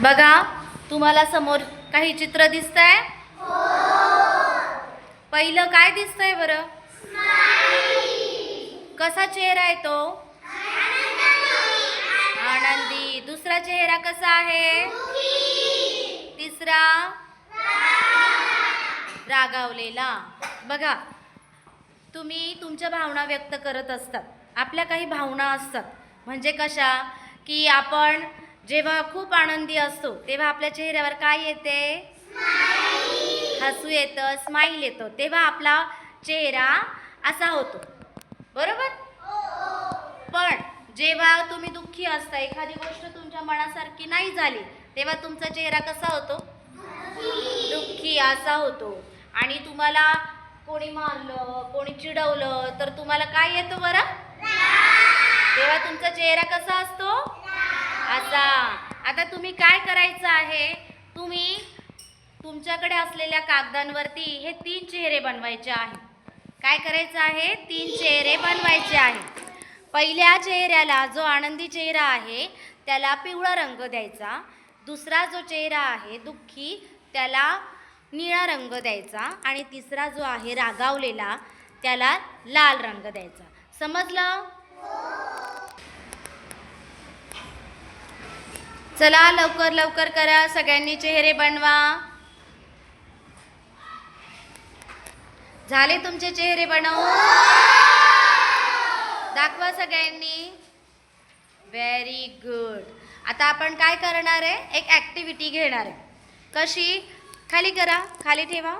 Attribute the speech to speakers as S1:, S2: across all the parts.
S1: बघा तुम्हाला समोर काही चित्र दिसतंय? पहिलं काय दिसतंय बरं? कसा चेहरा आहे तो? आनंदी. दुसरा चेहरा कसा आहे? तिसरा? रागावलेला. बघा तुम्ही तुमच्या भावना व्यक्त करत असतात. आपल्या काही भावना असतात. म्हणजे कशा? की आपण जेव्हा खूप आनंदी असतो तेव्हा आपल्या चेहऱ्यावर काय येते? हसू येतं स्माईल येतो. तेव्हा आपला चेहरा असा होतो. बरोबर? पण जेव्हा तुम्ही दुःखी असता एखादी गोष्ट तुमच्या मनासारखी नाही झाली तेव्हा तुमचा चेहरा कसा होतो? दुःखी. असा होतो. आणि तुम्हाला कोणी मारलं कोणी चिडवलं तर तुम्हाला काय येतं बरं? तेव्हा तुमचा चेहरा कसा असतो? असा. आता तुम्ही काय करायचं आहे? तुम्ही तुमच्याकडे असलेल्या कागदांवरती हे तीन चेहरे बनवायचे आहे काय करायचं आहे? तीन चेहरे बनवायचे आहे पहिल्या चेहऱ्याला जो आनंदी चेहरा आहे त्याला पिवळा रंग द्यायचा. दुसरा जो चेहरा आहे दुःखी त्याला निळा रंग द्यायचा. आणि तिसरा जो आहे रागावलेला त्याला लाल रंग द्यायचा. समजलं? चला लवकर लवकर करा सगळ्यांनी चेहरे बनवा. झाले तुमचे चेहरे बनवून? दाखवा सगळ्यांनी. व्हेरी गुड आता आपण काय करणार आहे? एक ॲक्टिव्हिटी घेणार आहे. कशी? खाली करा. खाली ठेवा.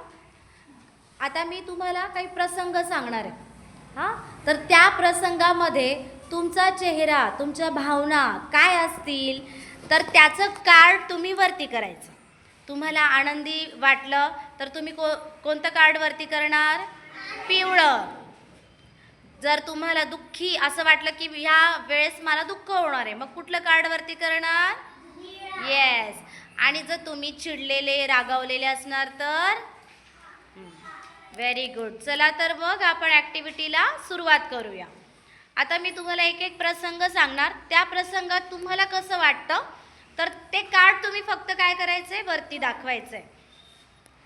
S1: आता मी तुम्हाला काही प्रसंग सांगणार आहे. हां? तर त्या प्रसंगामध्ये तुमचा चेहरा तुमच्या भावना काय असतील? तर त्याचं कार्ड तुम्ही वरती करायचं. तुम्हाला आनंदी वाटलं तर तुम्ही को कोणतं कार्ड वरती करणार? पिवळं. जर तुम्हाला दुःखी असं वाटलं की ह्या वेळेस मला दुःख होणार आहे मग कुठलं कार्ड वरती करणार? येस आणि जर तुम्ही चिडलेले रागावलेले असणार तर? व्हेरी गुड चला तर मग आपण ॲक्टिव्हिटीला सुरुवात करूया. आता मी तुम्हाला एक एक प्रसंग सांगणार. त्या प्रसंगात तुम्हाला कसं वाटतं? तर ते कार्ड तुम्ही फक्त काय करायचंय? वरती दाखवायचंय.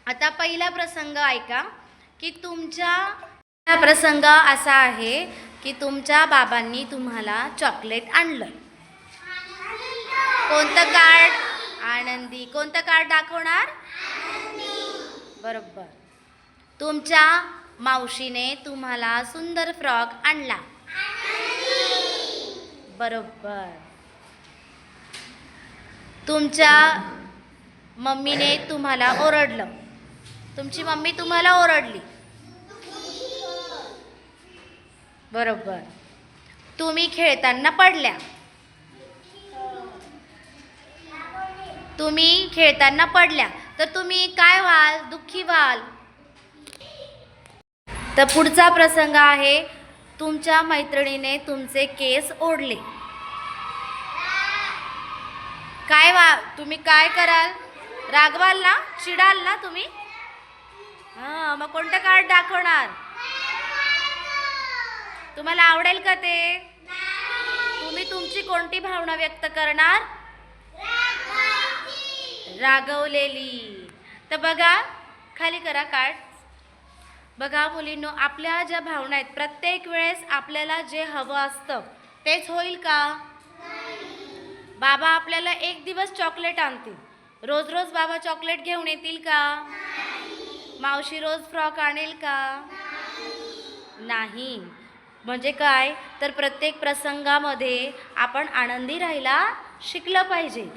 S1: आता पहिला प्रसंग ऐका की तुमच्या हा प्रसंग असा आहे की तुमच्या बाबांनी तुम्हाला चॉकलेट आणलं. कोणतं कार्ड? आनंदी. कोणतं कार्ड दाखवणार? बरोबर. तुमच्या मावशीने तुम्हाला सुंदर फ्रॉक आणला. बरोबर. तुमच्या मम्मीने तुम्हाला ओरडलं. तुमची मम्मी तुम्हाला ओरडली. बरोबर. तुम्ही खेळताना पडल्या. तुम्ही खेळताना पडल्या. तर तुम्ही काय व्हाल? दुःखी व्हाल? तर पुढचा प्रसंग आहे तुमच्या मैत्रिणीने तुमचे केस ओढले. काय वा तुम्ही काय कराल? रागवाल ना? चिडाल ना तुम्ही? हां मग कोणतं कार्ड दाखवणार? तुम्हाला आवडेल का ते? तुम्ही तुमची कोणती भावना व्यक्त करणार? रागवलेली. तर बघा खाली करा कार्ड बघा मुलींनो आपल्या ज्या भावना आहेत प्रत्येक वेळेस आपल्याला जे हवं असतं तेच होईल का? बाबा आपल्याला एक दिवस चॉकलेट आणतील. रोज रोज बाबा चॉकलेट घेऊन येतील का? मावशी रोज फ्रॉक आणेल का? नाही. म्हणजे काय? तर प्रत्येक प्रसंगामध्ये आपण आनंदी राहायला शिकलं पाहिजे.